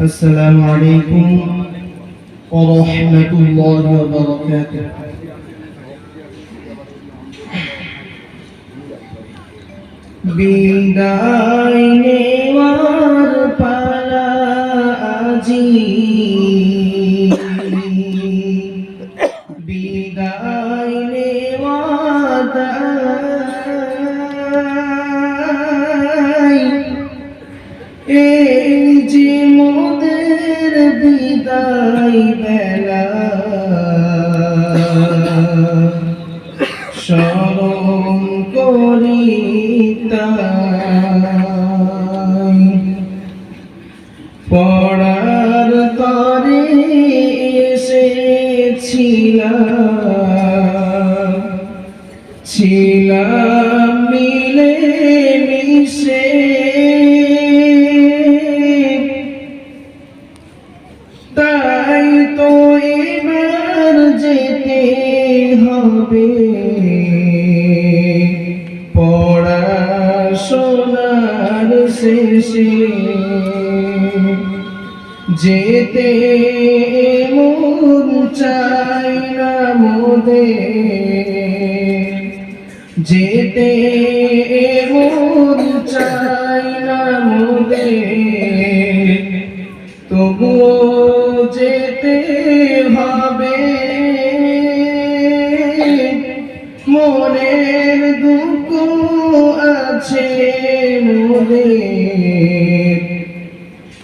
السلام عليكم ورحمة الله وبركاته. بداية বিদায় বেলা। স্মরণ করি পড়ার তরে এসেছিলাম। ছিলাম যেতে হবে। পড়াশোনার শেষে যেতে মন চাই না মোদে। যেতে মন চাই না মোদে। তবুও যেতে দুঃখ আছে মোদের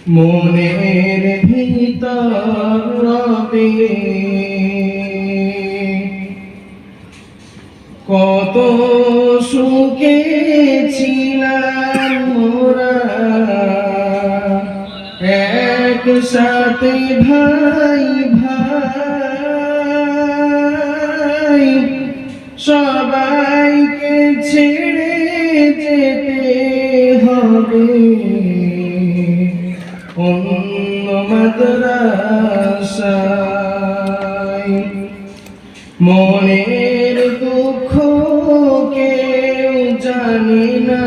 মনের ভিতর রবে কত সুখে ছিলাম মোরা একসাথে ভাই ভাই সবাইকে ছেড়ে যেতে হবে। অন্য মাদ্রাসায় মনের দুঃখ কেউ জানি না।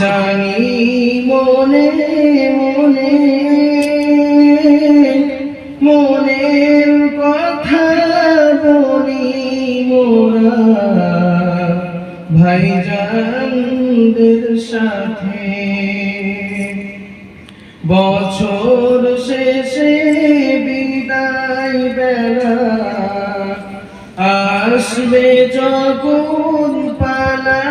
জানি মনে বছর শেষে বিদায় বেলা আসবে যখন পালা।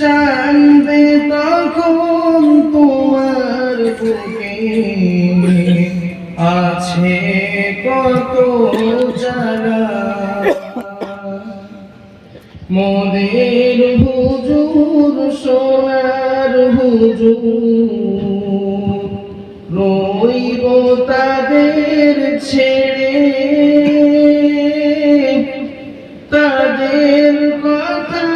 জানবে তখন তোমার মোদের হুজুর, সোনার হুজুর। রইব তাদের ছেড়ে। তাদের কথা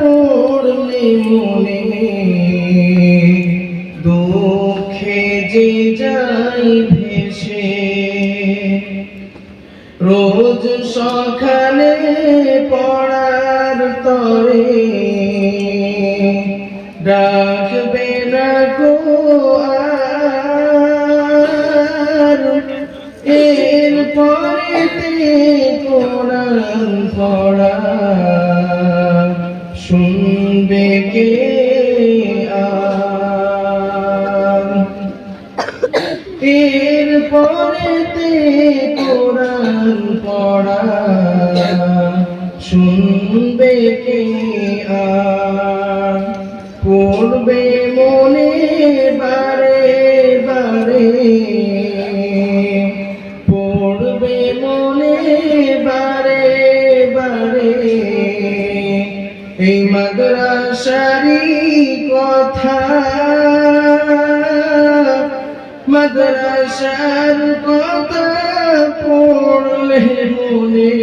পড়লে মনে দুঃখে যে যাই ভেসে। রোজ পরেতে কোরআন পড়া, শুনবে কে আর? পড়বে মনে বারে বারে, পড়বে মনে বারে বারে। এই মাদ্রাসারি কথা মাদ্রাসার কথা পড়লে মনে।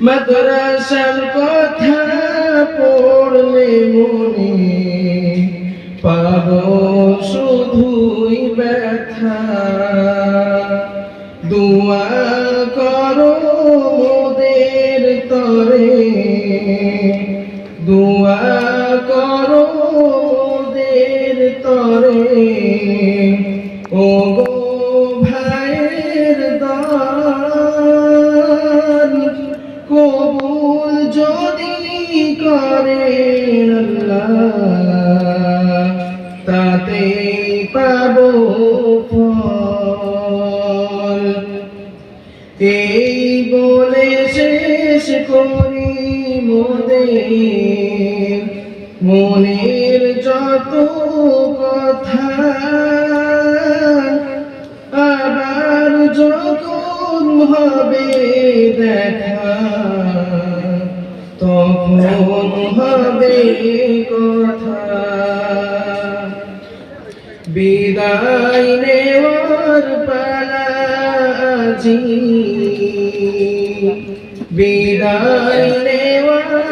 মাদ্রাসার কথা পড়লে মনে। পাব শুধুই করে আল্লাহ তাতে পাবো শেষ করি মোদের মনের যত কথা আবার যখন হবে দেখা কথা। বিদায় নেওয়ার পালা আজি। বিদায় নেওয়ার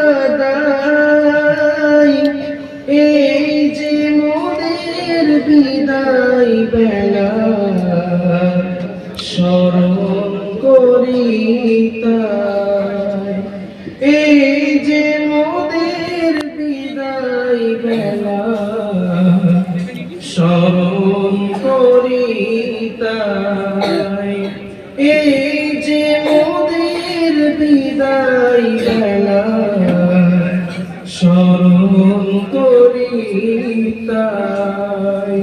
এই যে মোদের বিদায় স্মরণ করি তাই এই যে মোদের বিদায় বেলা স্মরণ করি তাই